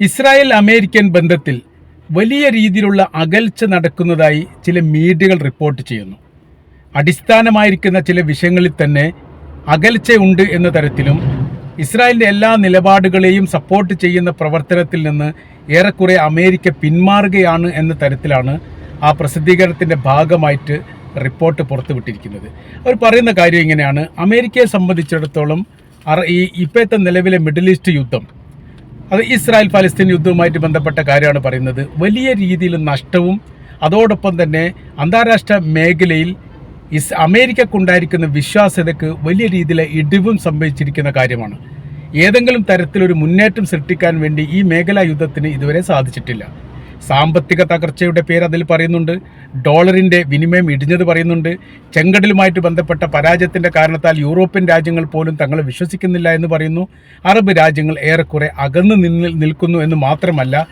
Israel American ബന്ധത്തിൽ വലിയ രീതിയിലുള്ള അകൽച്ച നടക്കുന്നതായി ചില മീഡിയകൾ റിപ്പോർട്ട് ചെയ്യുന്നു. അടിസ്ഥാനമായിരിക്കുന്ന ചില വിഷയങ്ങളിൽ തന്നെ അകൽച്ചയുണ്ട് എന്ന തരത്തിലും ഇസ്രായേലിന്റെ എല്ലാ നിലപാടുകളെയും സപ്പോർട്ട് ചെയ്യുന്ന പ്രവർത്തനത്തിൽ നിന്ന് ഏറെക്കുറെ അമേരിക്ക പിന്മാറുകയാണ് എന്ന തരത്തിലാണ് ആ പ്രസിദ്ധീകരണത്തിന്റെ ഭാഗമായിട്ട് റിപ്പോർട്ട് പുറത്തുവിട്ടിരിക്കുന്നത്. അവർ പറയുന്ന കാര്യം ഇങ്ങനെയാണ്. അമേരിക്കയെ സംബന്ധിച്ചിടത്തോളം ഈ ഇപ്പോഴത്തെ നിലവിലെ മിഡിൽ ഈസ്റ്റ് യുദ്ധം അത് ഇസ്രായേൽ ഫലസ്തീൻ യുദ്ധവുമായിട്ട് ബന്ധപ്പെട്ട കാര്യമാണ് പറയുന്നത്. വലിയ രീതിയിൽ നഷ്ടവും അതോടൊപ്പം തന്നെ അന്താരാഷ്ട്ര മേഖലയിൽ ഇസ് അമേരിക്കക്കുണ്ടായിരിക്കുന്ന വിശ്വാസ്യതയ്ക്ക് വലിയ രീതിയിലെ ഇടിവും സംഭവിച്ചിരിക്കുന്ന കാര്യമാണ്. ഏതെങ്കിലും തരത്തിലൊരു മുന്നേറ്റം സൃഷ്ടിക്കാൻ വേണ്ടി ഈ മേഖലാ യുദ്ധത്തിന് ഇതുവരെ സാധിച്ചിട്ടില്ല. സാമ്പത്തിക തകർച്ചയുടെ പേര് അതിൽ പറയുന്നുണ്ട്. ഡോളറിന്റെ വിനിമയം ഇടിഞ്ഞത് പറയുന്നുണ്ട്. ചെങ്കടലുമായിട്ട് ബന്ധപ്പെട്ട പരാജയത്തിന്റെ കാരണത്താൽ യൂറോപ്യൻ രാജ്യങ്ങൾ പോലും തങ്ങളെ വിശ്വസിക്കുന്നില്ല എന്ന് പറയുന്നു. അറബ് രാജ്യങ്ങൾ ഏറെക്കുറെ അകന്നു നിന്ന് നിൽക്കുന്നു എന്ന് മാത്രമല്ല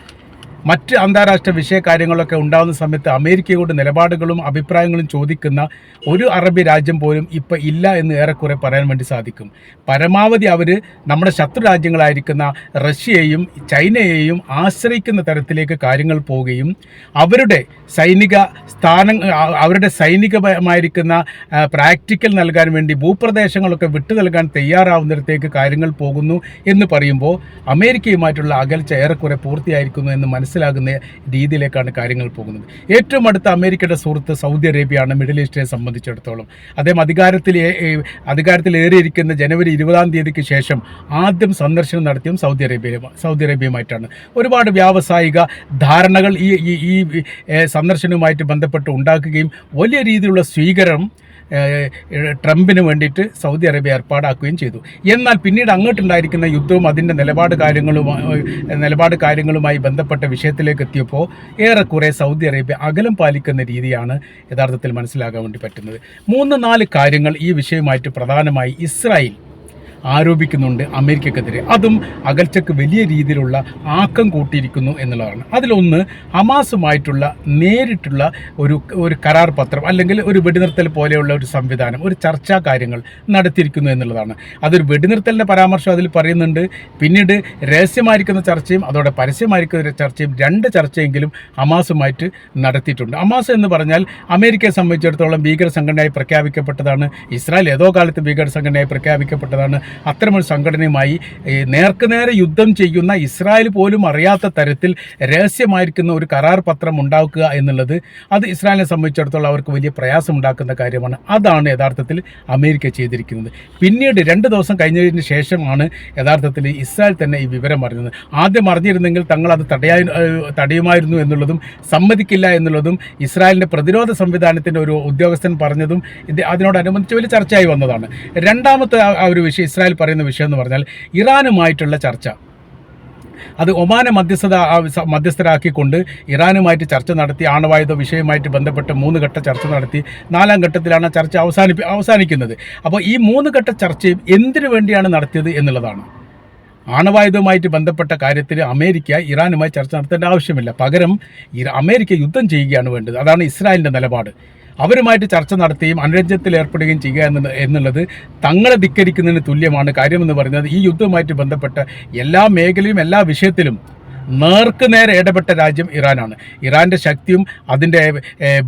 മറ്റ് അന്താരാഷ്ട്ര വിഷയകാര്യങ്ങളൊക്കെ ഉണ്ടാകുന്ന സമയത്ത് അമേരിക്കയോട് നിലപാടുകളും അഭിപ്രായങ്ങളും ചോദിക്കുന്ന ഒരു അറബി രാജ്യം പോലും ഇപ്പോൾ ഇല്ല എന്ന് ഏറെക്കുറെ പറയാൻ വേണ്ടി സാധിക്കും. പരമാവധി അവർ നമ്മുടെ ശത്രു രാജ്യങ്ങളായിരിക്കുന്ന റഷ്യയെയും ചൈനയെയും ആശ്രയിക്കുന്ന തരത്തിലേക്ക് കാര്യങ്ങൾ പോവുകയും അവരുടെ സൈനിക സ്ഥാനങ്ങൾ അവരുടെ സൈനികമായിരിക്കുന്ന പ്രാക്ടിക്കൽ നൽകാൻ വേണ്ടി ഭൂപ്രദേശങ്ങളൊക്കെ വിട്ടു നൽകാൻ തയ്യാറാവുന്നിടത്തേക്ക് കാര്യങ്ങൾ പോകുന്നു എന്ന് പറയുമ്പോൾ അമേരിക്കയുമായിട്ടുള്ള അകൽച്ച ഏറെക്കുറെ പൂർത്തിയായിരിക്കുന്നു എന്ന് മനസ്സിലാകുന്ന രീതിയിലേക്കാണ് കാര്യങ്ങൾ പോകുന്നത്. ഏറ്റവും അടുത്ത അമേരിക്കയുടെ സുഹൃത്ത് സൗദി അറേബ്യയാണ് മിഡിൽ ഈസ്റ്റിനെ സംബന്ധിച്ചിടത്തോളം. അദ്ദേഹം അധികാരത്തിൽ അധികാരത്തിൽ ഏറിയിരിക്കുന്ന ജനുവരി ഇരുപതാം തീയതിക്ക് ശേഷം ആദ്യം സന്ദർശനം നടത്തിയും സൗദി അറേബ്യ സൗദി അറേബ്യയുമായിട്ടാണ്. ഒരുപാട് വ്യാവസായിക ധാരണകൾ ഈ ഈ സന്ദർശനവുമായിട്ട് ബന്ധപ്പെട്ട് ഉണ്ടാക്കുകയും വലിയ രീതിയിലുള്ള സ്വീകരണം ട്രംപിന് വേണ്ടിയിട്ട് സൗദി അറേബ്യ ഏർപ്പാടാക്കുകയും ചെയ്തു. എന്നാൽ പിന്നീട് അങ്ങോട്ടുണ്ടായിരിക്കുന്ന യുദ്ധവും അതിന്റെ നിലപാട് കാര്യങ്ങളുമായി നിലപാട് കാര്യങ്ങളുമായി ബന്ധപ്പെട്ട വിഷയത്തിലേക്ക് എത്തിയപ്പോൾ ഏറെക്കുറെ സൗദി അറേബ്യ അകലം പാലിക്കുന്ന രീതിയാണ് യഥാർത്ഥത്തിൽ മനസ്സിലാക്കാൻ വേണ്ടി പറ്റുന്നത്. മൂന്ന് നാല് കാര്യങ്ങൾ ഈ വിഷയമായിട്ട് പ്രധാനമായി ഇസ്രായേൽ ആരോപിക്കുന്നുണ്ട് അമേരിക്കക്കെതിരെ. അതും അകൽച്ചക്ക് വലിയ രീതിയിലുള്ള ആക്കം കൂട്ടിയിരിക്കുന്നു എന്നുള്ളതാണ്. അതിലൊന്ന് ഹമാസുമായിട്ടുള്ള നേരിട്ടുള്ള ഒരു ഒരു കരാർ പത്രം അല്ലെങ്കിൽ ഒരു വെടിനിർത്തൽ പോലെയുള്ള ഒരു സംവിധാനം ഒരു ചർച്ചാ കാര്യങ്ങൾ നടത്തിയിരിക്കുന്നു എന്നുള്ളതാണ്. അതൊരു വെടിനിർത്തലിന്റെ പരാമർശം അതിൽ പറയുന്നുണ്ട്. പിന്നീട് രഹസ്യമായിരിക്കുന്ന ചർച്ചയും അതോടെ പരസ്യമായിരിക്കുന്ന ചർച്ചയും രണ്ട് ചർച്ചയെങ്കിലും ഹമാസുമായിട്ട് നടത്തിയിട്ടുണ്ട്. ഹമാസ് എന്ന് പറഞ്ഞാൽ അമേരിക്കയെ സംബന്ധിച്ചിടത്തോളം ഭീകര സംഘടനയായി പ്രഖ്യാപിക്കപ്പെട്ടതാണ്. ഇസ്രായേൽ ഏതോ കാലത്ത് ഭീകര സംഘടനയായി പ്രഖ്യാപിക്കപ്പെട്ടതാണ്. അത്തരമൊരു സംഘടനയുമായി നേർക്കുനേരെ യുദ്ധം ചെയ്യുന്ന ഇസ്രായേൽ പോലും അറിയാത്ത തരത്തിൽ രഹസ്യമായിരിക്കുന്ന ഒരു കരാർ പത്രം ഉണ്ടാക്കുക എന്നുള്ളത് അത് ഇസ്രായേലിനെ സംബന്ധിച്ചിടത്തോളം അവർക്ക് വലിയ പ്രയാസം ഉണ്ടാക്കുന്ന കാര്യമാണ്. അതാണ് യഥാർത്ഥത്തിൽ അമേരിക്ക ചെയ്തിരിക്കുന്നത്. പിന്നീട് രണ്ട് ദിവസം കഴിഞ്ഞതിന് ശേഷമാണ് യഥാർത്ഥത്തിൽ ഇസ്രായേൽ തന്നെ ഈ വിവരം അറിഞ്ഞത്. ആദ്യം അറിഞ്ഞിരുന്നെങ്കിൽ തങ്ങൾ അത് തടയാ തടയുമായിരുന്നു എന്നുള്ളതും സമ്മതിക്കില്ല എന്നുള്ളതും ഇസ്രായേലിന്റെ പ്രതിരോധ സംവിധാനത്തിന്റെ ഒരു ഉദ്യോഗസ്ഥൻ പറഞ്ഞതും ഇത് അതിനോടനുബന്ധിച്ച് വലിയ ചർച്ചയായി വന്നതാണ്. രണ്ടാമത്തെ ആ ഒരു വിഷയം ഇസ്രായേൽ പറയുന്ന വിഷയം എന്ന് പറഞ്ഞാൽ ഇറാനുമായിട്ടുള്ള ചർച്ച. അത് ഒമാനെ മധ്യസ്ഥത മധ്യസ്ഥരാക്കിക്കൊണ്ട് ഇറാനുമായിട്ട് ചർച്ച നടത്തി ആണവായുധ വിഷയവുമായിട്ട് ബന്ധപ്പെട്ട് മൂന്ന് ഘട്ട ചർച്ച നടത്തി നാലാം ഘട്ടത്തിലാണ് ചർച്ച അവസാനിപ്പി അവസാനിക്കുന്നത്. അപ്പോൾ ഈ മൂന്ന് ഘട്ട ചർച്ചയും എന്തിനു വേണ്ടിയാണ് നടത്തിയത് എന്നുള്ളതാണ്. ആണവായുധവുമായിട്ട് ബന്ധപ്പെട്ട കാര്യത്തിൽ അമേരിക്ക ഇറാനുമായി ചർച്ച നടത്തേണ്ട ആവശ്യമില്ല. പകരം അമേരിക്ക യുദ്ധം ചെയ്യുകയാണ് വേണ്ടത്. അതാണ് ഇസ്രായേലിന്റെ നിലപാട്. അവരുമായിട്ട് ചർച്ച നടത്തുകയും അനുരഞ്ജനത്തിൽ ഏർപ്പെടുകയും ചെയ്യുക എന്നത് എന്നുള്ളത് തങ്ങളെ ധിക്കരിക്കുന്നതിന് തുല്യമാണ് കാര്യമെന്ന് പറയുന്നത് ഈ യുദ്ധവുമായിട്ട് ബന്ധപ്പെട്ട എല്ലാ മേഖലയും എല്ലാ വിഷയത്തിലും നേർക്ക് നേരെ ഇടപെട്ട രാജ്യം ഇറാനാണ്. ഇറാന്റെ ശക്തിയും അതിന്റെ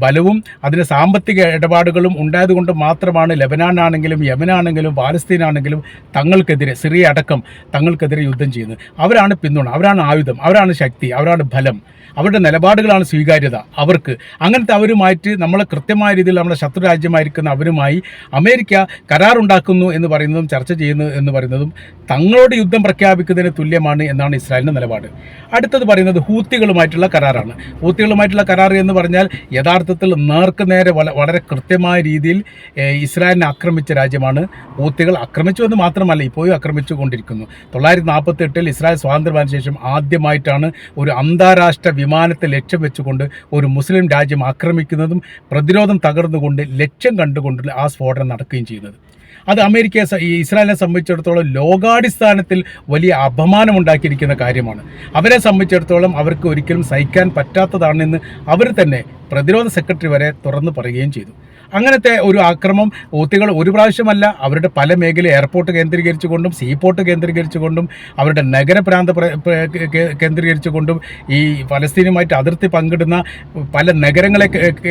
ബലവും അതിന്റെ സാമ്പത്തിക ഇടപാടുകളും ഉണ്ടായതുകൊണ്ട് മാത്രമാണ് ലെബനാനാണെങ്കിലും യമനാണെങ്കിലും പാലസ്തീനാണെങ്കിലും തങ്ങൾക്കെതിരെ സിറിയ അടക്കം തങ്ങൾക്കെതിരെ യുദ്ധം ചെയ്യുന്നത്. അവരാണ് പിന്തുണ അവരാണ് ആയുധം അവരാണ് ശക്തി അവരാണ് ഫലം അവരുടെ നിലപാടുകളാണ് സ്വീകാര്യത. അവർക്ക് അങ്ങനത്തെ അവരുമായിട്ട് നമ്മളെ കൃത്യമായ രീതിയിൽ നമ്മുടെ ശത്രു രാജ്യമായിരിക്കുന്ന അവരുമായി അമേരിക്ക കരാറുണ്ടാക്കുന്നു എന്ന് പറയുന്നതും ചർച്ച ചെയ്യുന്നു എന്ന് പറയുന്നതും തങ്ങളോട് യുദ്ധം പ്രഖ്യാപിക്കുന്നതിന് തുല്യമാണ് എന്നാണ് ഇസ്രായേലിന്റെ നിലപാട്. അടുത്തത് പറയുന്നത് ഹൂത്തികളുമായിട്ടുള്ള കരാറാണ്. ഹൂത്തികളുമായിട്ടുള്ള കരാർ എന്ന് പറഞ്ഞാൽ യഥാർത്ഥത്തിൽ നേർക്ക് നേരെ വള- വളരെ കൃത്യമായ രീതിയിൽ ഇസ്രായേലിനെ ആക്രമിച്ച രാജ്യമാണ്. ഹൂത്തികൾ ആക്രമിച്ചു എന്ന് മാത്രമല്ല ഇപ്പോഴും ആക്രമിച്ചു കൊണ്ടിരിക്കുന്നു. തൊള്ളായിരത്തി നാൽപ്പത്തി എട്ടിൽ ഇസ്രായേൽ സ്വാതന്ത്ര്യത്തിന് ശേഷം ആദ്യമായിട്ടാണ് ഒരു അന്താരാഷ്ട്ര വിമാനത്തെ ലക്ഷ്യം വെച്ചുകൊണ്ട് ഒരു മുസ്ലിം രാജ്യം ആക്രമിക്കുന്നതും പ്രതിരോധം തകർന്നുകൊണ്ട് ലക്ഷ്യം കണ്ടുകൊണ്ട് ആ സ്ഫോടനം നടക്കുകയും ചെയ്യുന്നത് അത് അമേരിക്കയെ ഇസ്രായേലിനെ സംബന്ധിച്ചിടത്തോളം ലോകാടിസ്ഥാനത്തിൽ വലിയ അപമാനം ഉണ്ടാക്കിയിരിക്കുന്ന കാര്യമാണ്. അവരെ സംബന്ധിച്ചിടത്തോളം അവർക്ക് ഒരിക്കലും സഹിക്കാൻ പറ്റാത്തതാണെന്ന് അവർ തന്നെ പ്രതിരോധ സെക്രട്ടറി വരെ തുറന്നു പറയുകയും ചെയ്തു. അങ്ങനത്തെ ഒരു ആക്രമം ഹൂത്തികൾ ഒരു പ്രാവശ്യമല്ല അവരുടെ പല മേഖല എയർപോർട്ട് കേന്ദ്രീകരിച്ചുകൊണ്ടും സീപോർട്ട് കേന്ദ്രീകരിച്ചുകൊണ്ടും അവരുടെ നഗരപ്രാന്ത കേന്ദ്രീകരിച്ചുകൊണ്ടും ഈ ഫലസ്തീനുമായിട്ട് അതിർത്തി പങ്കിടുന്ന പല നഗരങ്ങളെ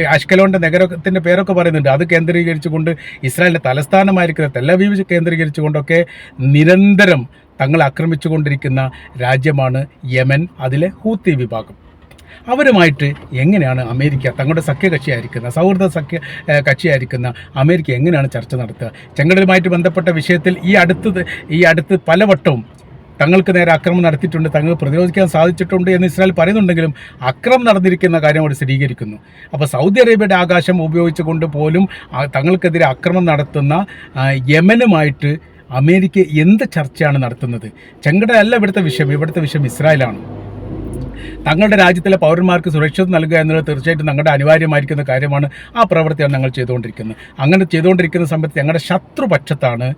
അഷ്കലോണിന്റെ നഗരത്തിന്റെ പേരൊക്കെ പറയുന്നുണ്ട്. അത് കേന്ദ്രീകരിച്ചുകൊണ്ട് ഇസ്രായേലിന്റെ തലസ്ഥാനമായിരിക്കുന്ന തെല്ലവീവ് കേന്ദ്രീകരിച്ചുകൊണ്ടൊക്കെ നിരന്തരം തങ്ങൾ ആക്രമിച്ചുകൊണ്ടിരിക്കുന്ന രാജ്യമാണ് യമൻ. അതിലെ ഹൂത്തി വിഭാഗം. അവരുമായിട്ട് എങ്ങനെയാണ് അമേരിക്ക തങ്ങളുടെ സഖ്യകക്ഷിയായിരിക്കുന്ന സൗഹൃദ സഖ്യ കക്ഷിയായിരിക്കുന്ന അമേരിക്ക എങ്ങനെയാണ് ചർച്ച നടത്തുക? ചെങ്കടലുമായിട്ട് ബന്ധപ്പെട്ട വിഷയത്തിൽ ഈ അടുത്ത് ഈ അടുത്ത് പലവട്ടവും തങ്ങൾക്ക് നേരെ അക്രമം നടത്തിയിട്ടുണ്ട് തങ്ങൾക്ക് പ്രതിരോധിക്കാൻ സാധിച്ചിട്ടുണ്ട് എന്ന് ഇസ്രായേൽ പറയുന്നുണ്ടെങ്കിലും അക്രമം നടന്നിരിക്കുന്ന കാര്യം അവിടെ സ്ഥിരീകരിക്കുന്നു. അപ്പോൾ സൗദി അറേബ്യയുടെ ആകാശം ഉപയോഗിച്ചുകൊണ്ട് പോലും തങ്ങൾക്കെതിരെ അക്രമം നടത്തുന്ന യമനുമായിട്ട് അമേരിക്ക എന്ത് ചർച്ചയാണ് നടത്തുന്നത്? ചെങ്കടലല്ല ഇവിടുത്തെ വിഷയം ഇവിടുത്തെ വിഷയം ഇസ്രായേലാണ്. തങ്ങളുടെ രാജ്യത്തിലെ പൗരന്മാർക്ക് സുരക്ഷിതം നൽകുക എന്നുള്ളത് തീർച്ചയായിട്ടും ഞങ്ങളുടെ അനിവാര്യമായിരിക്കുന്ന കാര്യമാണ് ആ പ്രവൃത്തിയാണ് ഞങ്ങൾ ചെയ്തുകൊണ്ടിരിക്കുന്നത്. അങ്ങനെ ചെയ്തുകൊണ്ടിരിക്കുന്ന സമയത്ത് ഞങ്ങളുടെ ശത്രുപക്ഷത്താണ്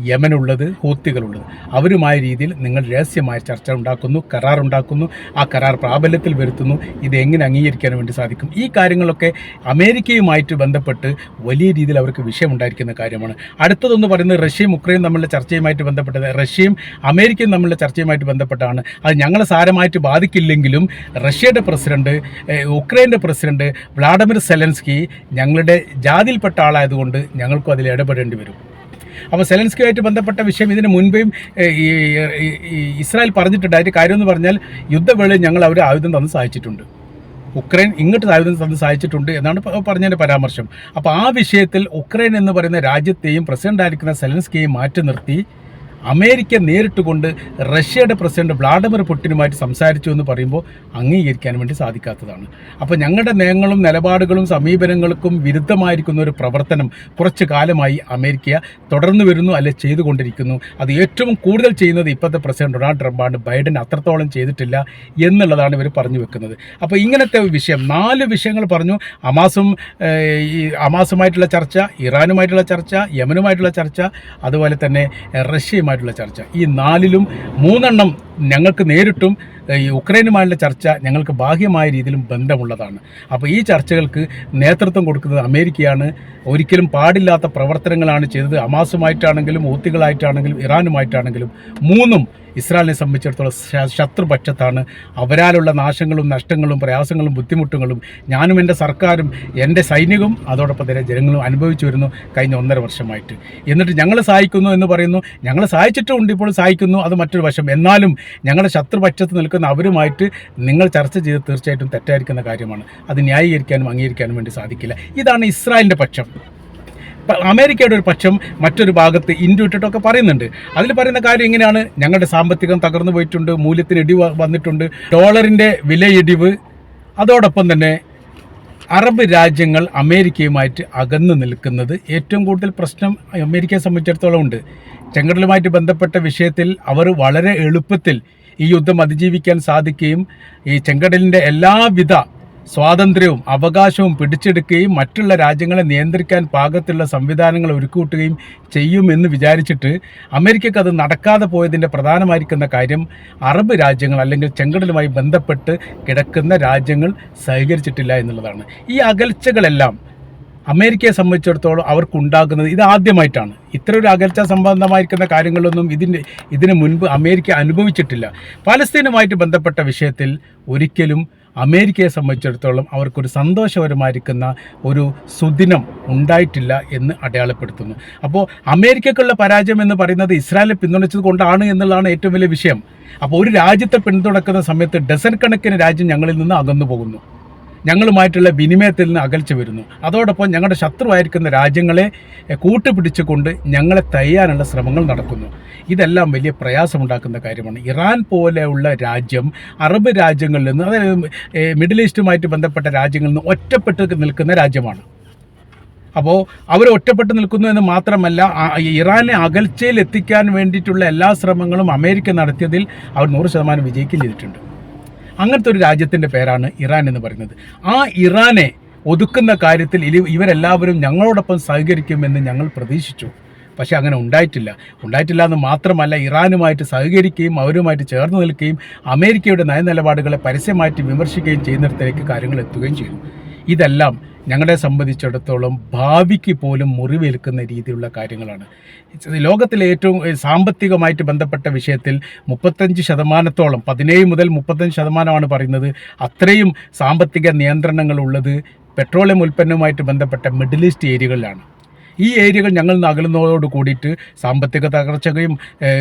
യമനുള്ളത് ഹൂത്തികളുള്ളത്. അവരുമായ രീതിയിൽ നിങ്ങൾ രഹസ്യമായ ചർച്ച ഉണ്ടാക്കുന്നു കരാർ ഉണ്ടാക്കുന്നു ആ കരാർ പ്രാബല്യത്തിൽ വരുത്തുന്നു. ഇത് എങ്ങനെ അംഗീകരിക്കാൻ വേണ്ടി സാധിക്കും? ഈ കാര്യങ്ങളൊക്കെ അമേരിക്കയുമായിട്ട് ബന്ധപ്പെട്ട് വലിയ രീതിയിൽ അവർക്ക് വിഷയമുണ്ടായിരിക്കുന്ന കാര്യമാണ്. അടുത്തതൊന്ന് പറയുന്നത് റഷ്യയും ഉക്രൈനും തമ്മിലുള്ള ചർച്ചയുമായിട്ട് ബന്ധപ്പെട്ടത്. റഷ്യയും അമേരിക്കയും തമ്മിലുള്ള ചർച്ചയുമായിട്ട് ബന്ധപ്പെട്ടാണ്. അത് ഞങ്ങളെ സാരമായിട്ട് ബാധിക്കില്ലെങ്കിലും റഷ്യയുടെ പ്രസിഡന്റ് ഉക്രൈന്റെ പ്രസിഡന്റ് വ്ളാഡിമിർ സെലൻസ്കി ഞങ്ങളുടെ ജാതിയിൽപ്പെട്ട ആളായതുകൊണ്ട് ഞങ്ങൾക്കും അതിൽ ഇടപെടേണ്ടി വരും. അപ്പോൾ സെലൻസ്കിയുമായിട്ട് ബന്ധപ്പെട്ട വിഷയം ഇതിന് മുൻപേയും ഇസ്രായേൽ പറഞ്ഞിട്ടുണ്ട് അതിന്റെ കാര്യം എന്ന് പറഞ്ഞാൽ യുദ്ധവേളയിൽ ഞങ്ങൾ അവർ ആയുധം തന്ന് സഹായിച്ചിട്ടുണ്ട്. ഉക്രൈൻ ഇങ്ങോട്ട് ആയുധം തന്ന് സഹായിച്ചിട്ടുണ്ട് എന്നാണ് പറഞ്ഞതിന്റെ പരാമർശം. അപ്പോൾ ആ വിഷയത്തിൽ ഉക്രൈൻ എന്ന് പറയുന്ന രാജ്യത്തെയും പ്രസിഡന്റായിരിക്കുന്ന സെലൻസ്കിയെയും മാറ്റി നിർത്തി അമേരിക്ക നേരിട്ട് കൊണ്ട് റഷ്യയുടെ പ്രസിഡന്റ് വ്ളാഡിമിർ പുടിനുമായിട്ട് സംസാരിച്ചു എന്ന് പറയുമ്പോൾ അംഗീകരിക്കാൻ വേണ്ടി സാധിക്കാത്തതാണ്. അപ്പോൾ ഞങ്ങളുടെ നയങ്ങളും നിലപാടുകളും സമീപനങ്ങൾക്കും വിരുദ്ധമായിരിക്കുന്ന ഒരു പ്രവർത്തനം കുറച്ച് കാലമായി അമേരിക്ക തുടർന്നു വരുന്നു അല്ലെ ചെയ്തുകൊണ്ടിരിക്കുന്നു. അത് ഏറ്റവും കൂടുതൽ ചെയ്യുന്നത് ഇപ്പോഴത്തെ പ്രസിഡന്റ് ഡൊണാൾഡ് ട്രംപാണ്. ബൈഡൻ അത്രത്തോളം ചെയ്തിട്ടില്ല എന്നുള്ളതാണ് ഇവർ പറഞ്ഞു വെക്കുന്നത്. അപ്പോൾ ഇങ്ങനത്തെ വിഷയം നാല് വിഷയങ്ങൾ പറഞ്ഞു. അമാസും ഈ അമാസുമായിട്ടുള്ള ചർച്ച ഇറാനുമായിട്ടുള്ള ചർച്ച യമനുമായിട്ടുള്ള ചർച്ച അതുപോലെ തന്നെ ഏഹ്, റഷ്യയുമായിട്ടുള്ള ചർച്ച. ഈ നാലിലും മൂന്നെണ്ണം ഞങ്ങൾക്ക് നേരിട്ടും ഈ ഉക്രൈനുമായുള്ള ചർച്ച ഞങ്ങൾക്ക് ബാഹ്യമായ രീതിയിലും ബന്ധമുള്ളതാണ്. അപ്പോൾ ഈ ചർച്ചകൾക്ക് നേതൃത്വം കൊടുക്കുന്നത് അമേരിക്കയാണ്. ഒരിക്കലും പാടില്ലാത്ത പ്രവർത്തനങ്ങളാണ് ചെയ്തത്. അമാസുമായിട്ടാണെങ്കിലും ഊത്തികളായിട്ടാണെങ്കിലും ഇറാനുമായിട്ടാണെങ്കിലും മൂന്നും ഇസ്രായേലിനെ സംബന്ധിച്ചിടത്തോളം ശത്രുപക്ഷത്താണ്. അവരാലുള്ള നാശങ്ങളും നഷ്ടങ്ങളും പ്രയാസങ്ങളും ബുദ്ധിമുട്ടുകളും ഞാനും എന്റെ സർക്കാരും എന്റെ സൈനികവും അതോടൊപ്പം തന്നെ ജനങ്ങളും അനുഭവിച്ചു വരുന്നു കഴിഞ്ഞ ഒന്നര വർഷമായിട്ട്. എന്നിട്ട് ഞങ്ങൾ സഹായിക്കുന്നു എന്ന് പറയുന്നു. ഞങ്ങൾ സഹായിച്ചിട്ടുമുണ്ട് ഇപ്പോൾ സഹായിക്കുന്നു. അത് മറ്റൊരു വശം. എന്നാലും ഞങ്ങളുടെ ശത്രുപക്ഷത്ത് നിൽക്കുന്ന അവരുമായിട്ട് നിങ്ങൾ ചർച്ച ചെയ്ത് തീർച്ചയായിട്ടും തെറ്റായിരിക്കുന്ന കാര്യമാണ്. അത് ന്യായീകരിക്കാനും അംഗീകരിക്കാനും വേണ്ടി സാധിക്കില്ല. ഇതാണ് ഇസ്രായേലിന്റെ പക്ഷം. അമേരിക്കയുടെ ഒരു പക്ഷം മറ്റൊരു ഭാഗത്ത് ഇന്ത്യ ഇട്ടിട്ടൊക്കെ പറയുന്നുണ്ട്. അതിൽ പറയുന്ന കാര്യം എങ്ങനെയാണ് ഞങ്ങളുടെ സാമ്പത്തികം തകർന്നു പോയിട്ടുണ്ട് മൂല്യത്തിന് ഇടിവ് വന്നിട്ടുണ്ട്. ഡോളറിന്റെ വിലയിടിവ് അതോടൊപ്പം തന്നെ അറബ് രാജ്യങ്ങൾ അമേരിക്കയുമായിട്ട് അകന്നു നിൽക്കുന്നത് ഏറ്റവും കൂടുതൽ പ്രശ്നം അമേരിക്കയെ സംബന്ധിച്ചിടത്തോളം ഉണ്ട്. ചെങ്കടലുമായിട്ട് ബന്ധപ്പെട്ട വിഷയത്തിൽ അവർ വളരെ എളുപ്പത്തിൽ ഈ യുദ്ധം അതിജീവിക്കാൻ സാധിക്കുകയും ഈ ചെങ്കടലിന്റെ എല്ലാവിധ സ്വാതന്ത്ര്യവും അവകാശവും പിടിച്ചെടുക്കുകയും മറ്റുള്ള രാജ്യങ്ങളെ നിയന്ത്രിക്കാൻ പാകത്തിലുള്ള സംവിധാനങ്ങൾ ഒരുക്കൂട്ടുകയും ചെയ്യുമെന്ന് വിചാരിച്ചിട്ട് അമേരിക്കക്ക് അത് നടക്കാതെ പോയതിന്റെ പ്രധാനമായിരിക്കുന്ന കാര്യം അറബ് രാജ്യങ്ങൾ അല്ലെങ്കിൽ ചെങ്കടലുമായി ബന്ധപ്പെട്ട് കിടക്കുന്ന രാജ്യങ്ങൾ സഹകരിച്ചിട്ടില്ല എന്നുള്ളതാണ്. ഈ അകൽച്ചകളെല്ലാം അമേരിക്കയെ സംബന്ധിച്ചിടത്തോളം അവർക്കുണ്ടാകുന്നത് ഇത് ആദ്യമായിട്ടാണ്. ഇത്ര ഒരു അകൽച്ച സംബന്ധമായിരിക്കുന്ന കാര്യങ്ങളൊന്നും ഇതിന് ഇതിന് മുൻപ് അമേരിക്ക അനുഭവിച്ചിട്ടില്ല. പാലസ്തീനുമായിട്ട് ബന്ധപ്പെട്ട വിഷയത്തിൽ ഒരിക്കലും അമേരിക്കയെ സംബന്ധിച്ചിടത്തോളം അവർക്കൊരു സന്തോഷകരമായിരിക്കുന്ന ഒരു സുദിനം ഉണ്ടായിട്ടില്ല എന്ന് അടയാളപ്പെടുത്തുന്നു. അപ്പോൾ അമേരിക്കക്കുള്ള പരാജയം എന്ന് പറയുന്നത് ഇസ്രായേലിനെ പിന്തുണച്ചത് കൊണ്ടാണ് എന്നുള്ളതാണ് ഏറ്റവും വലിയ വിഷയം. അപ്പോൾ ഒരു രാജ്യത്തെ പിന്തുണക്കുന്ന സമയത്ത് ഡസൻ കണക്കിന് രാജ്യം ഞങ്ങളിൽ നിന്ന് അകന്നു പോകുന്നു. ഞങ്ങളുമായിട്ടുള്ള വിനിമയത്തിൽ നിന്ന് അകൽച്ച വരുന്നു. അതോടൊപ്പം ഞങ്ങളുടെ ശത്രുവായിരിക്കുന്ന രാജ്യങ്ങളെ കൂട്ടുപിടിച്ചുകൊണ്ട് ഞങ്ങളെ തയ്യാനുള്ള ശ്രമങ്ങൾ നടക്കുന്നു. ഇതെല്ലാം വലിയ പ്രയാസമുണ്ടാക്കുന്ന കാര്യമാണ്. ഇറാൻ പോലെയുള്ള രാജ്യം അറബ് രാജ്യങ്ങളിൽ നിന്ന് അതായത് മിഡിൽ ഈസ്റ്റുമായിട്ട് ബന്ധപ്പെട്ട രാജ്യങ്ങളിൽ നിന്ന് ഒറ്റപ്പെട്ട് നിൽക്കുന്ന രാജ്യമാണ്. അപ്പോൾ അവർ ഒറ്റപ്പെട്ട് നിൽക്കുന്നു എന്ന് മാത്രമല്ല ഇറാനെ അകൽച്ചയിൽ എത്തിക്കാൻ വേണ്ടിയിട്ടുള്ള എല്ലാ ശ്രമങ്ങളും അമേരിക്ക നടത്തിയതിൽ അവർ നൂറ് ശതമാനം വിജയിക്കുകയും ചെയ്തിട്ടുണ്ട്. അങ്ങനത്തെ ഒരു രാജ്യത്തിന്റെ പേരാണ് ഇറാൻ എന്ന് പറയുന്നത്. ആ ഇറാനെ ഒതുക്കുന്ന കാര്യത്തിൽ ഇവരെല്ലാവരും ഞങ്ങളോടൊപ്പം സഹകരിക്കുമെന്ന് ഞങ്ങൾ പ്രതീക്ഷിച്ചു. പക്ഷേ അങ്ങനെ ഉണ്ടായിട്ടില്ല. ഉണ്ടായിട്ടില്ല എന്ന് മാത്രമല്ല ഇറാനുമായിട്ട് സഹകരിക്കുകയും അവരുമായിട്ട് ചേർന്ന് നിൽക്കുകയും അമേരിക്കയുടെ നയനിലപാടുകളെ പരസ്യമായിട്ട് വിമർശിക്കുകയും ചെയ്യുന്നിടത്തേക്ക് കാര്യങ്ങൾ എത്തുകയും ചെയ്തു. ഇതെല്ലാം ഞങ്ങളെ സംബന്ധിച്ചിടത്തോളം ഭാവിക്ക് പോലും മുറിവേൽക്കുന്ന രീതിയിലുള്ള കാര്യങ്ങളാണ്. ലോകത്തിലെ ഏറ്റവും സാമ്പത്തികമായിട്ട് ബന്ധപ്പെട്ട വിഷയത്തിൽ മുപ്പത്തഞ്ച് ശതമാനത്തോളം പതിനേഴ് മുതൽ മുപ്പത്തഞ്ച് ശതമാനമാണ് പറയുന്നത്. അത്രയും സാമ്പത്തിക നിയന്ത്രണങ്ങളുള്ളത് പെട്രോളിയം ഉൽപ്പന്നവുമായിട്ട് ബന്ധപ്പെട്ട മിഡിൽ ഈസ്റ്റ് ഏരിയകളിലാണ്. ഈ ഏരിയകൾ ഞങ്ങൾ നിന്ന് അകലുന്നതോട് കൂടിയിട്ട് സാമ്പത്തിക തകർച്ചയും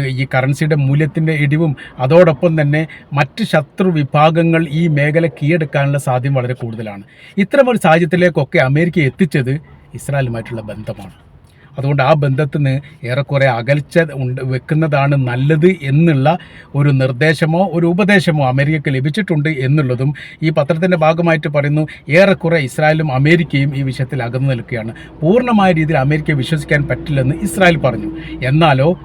ഈ കറൻസിയുടെ മൂല്യത്തിന്റെ ഇടിവും അതോടൊപ്പം തന്നെ മറ്റ് ശത്രു വിഭാഗങ്ങൾ ഈ മേഖല കീഴടക്കാനുള്ള സാധ്യത വളരെ കൂടുതലാണ്. ഇത്തരമൊരു സാഹചര്യത്തിലേക്കൊക്കെ അമേരിക്ക എത്തിച്ചത് ഇസ്രായേലുമായിട്ടുള്ള ബന്ധമാണ്. അതുകൊണ്ട് ആ ബന്ധത്തിൽ നിന്ന് ഏറെക്കുറെ അകൽച്ച ഉണ്ട് വെക്കുന്നതാണ് നല്ലത് എന്നുള്ള ഒരു നിർദ്ദേശമോ ഒരു ഉപദേശമോ അമേരിക്കയ്ക്ക് ലഭിച്ചിട്ടുണ്ട് എന്നുള്ളതും ഈ പത്രത്തിന്റെ ഭാഗമായിട്ട് പറയുന്നു. ഏറെക്കുറെ ഇസ്രായേലും അമേരിക്കയും ഈ വിഷയത്തിൽ അകന്നു നിൽക്കുകയാണ്. പൂർണമായ രീതിയിൽ അമേരിക്കയെ വിശ്വസിക്കാൻ പറ്റില്ലെന്ന് ഇസ്രായേൽ പറഞ്ഞു. എന്നാലോ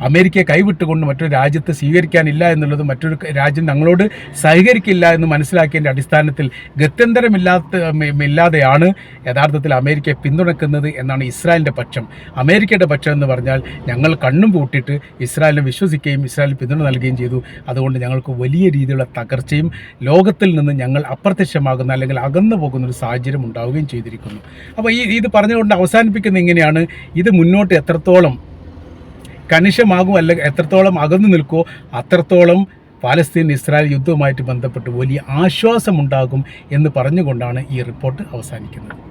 അമേരിക്കയെ കൈവിട്ടുകൊണ്ട് മറ്റൊരു രാജ്യത്ത് സ്വീകരിക്കാനില്ല എന്നുള്ളത് മറ്റൊരു രാജ്യം ഞങ്ങളോട് സഹകരിക്കില്ല എന്ന് മനസ്സിലാക്കിയതിന്റെ അടിസ്ഥാനത്തിൽ ഗത്യന്തരമില്ലാത്ത ഇല്ലാതെയാണ് യഥാർത്ഥത്തിൽ അമേരിക്കയെ പിന്തുണക്കുന്നത് എന്നാണ് ഇസ്രായേലിന്റെ പക്ഷം. അമേരിക്കയുടെ പക്ഷം എന്ന് പറഞ്ഞാൽ ഞങ്ങൾ കണ്ണും പൂട്ടിയിട്ട് ഇസ്രായേലിനെ വിശ്വസിക്കുകയും ഇസ്രായേലിന് പിന്തുണ നൽകുകയും ചെയ്തു. അതുകൊണ്ട് ഞങ്ങൾക്ക് വലിയ രീതിയിലുള്ള തകർച്ചയും ലോകത്തിൽ നിന്ന് ഞങ്ങൾ അപ്രത്യക്ഷമാകുന്ന അല്ലെങ്കിൽ അകന്നു പോകുന്ന ഒരു സാഹചര്യം ഉണ്ടാവുകയും ചെയ്തിരിക്കുന്നു. അപ്പോൾ ഈ ഇത് പറഞ്ഞുകൊണ്ട് അവസാനിപ്പിക്കുന്ന ഇങ്ങനെയാണ്. ഇത് മുന്നോട്ട് എത്രത്തോളം കണിശമാകും അല്ല എത്രത്തോളം അകന്നു നിൽക്കുമോ അത്രത്തോളം പാലസ്തീൻ ഇസ്രായേൽ യുദ്ധവുമായിട്ട് ബന്ധപ്പെട്ട് വലിയ ആശ്വാസമുണ്ടാകും എന്ന് പറഞ്ഞുകൊണ്ടാണ് ഈ റിപ്പോർട്ട് അവസാനിക്കുന്നത്.